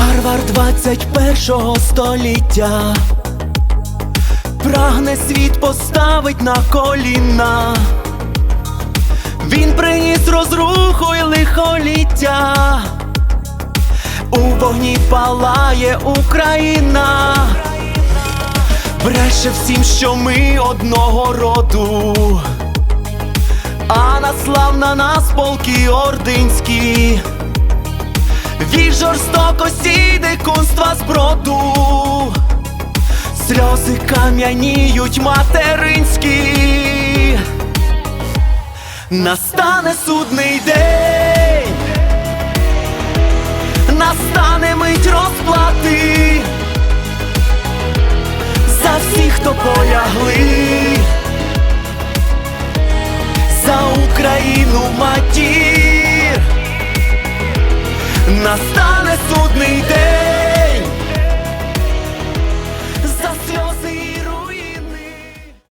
Варвар 21 століття прагне світ поставить на коліна. Він приніс розруху й лихоліття. У вогні палає Україна. Бреше всім, що ми одного роду. А наслав на нас полки ординські. Жорстокості дикунства зброду Сльози кам'яніють материнські. Настане судний день. Настане мить розплати. За всіх, хто полягли. За Україну матір Настане судний день